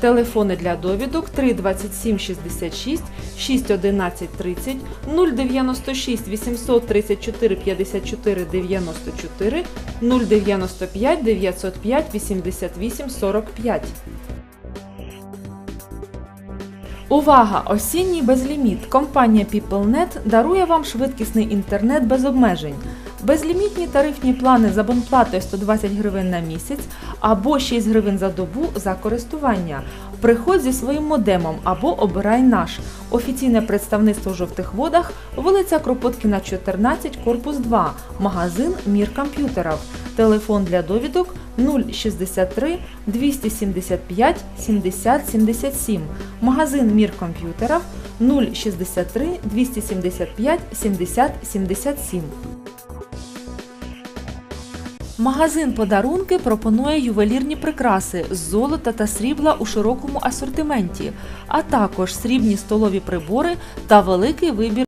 Телефони для довідок 327 66 611 30 096 834 54 94 095 905 88 45. Увага! Осінній безліміт. Компанія PeopleNet дарує вам швидкісний інтернет без обмежень. Безлімітні тарифні плани з абонплатою 120 гривень на місяць або 6 гривень за добу за користування. Приходь зі своїм модемом або обирай наш. Офіційне представництво в жовтих водах, вулиця Кропоткіна, 14, корпус 2, магазин Мір комп'ютерів. Телефон для довідок 063 275 70 77. Магазин Мір комп'ютерів 063 275 70 77. Магазин подарунки пропонує ювелірні прикраси з золота та срібла у широкому асортименті, а також срібні столові прибори та великий вибір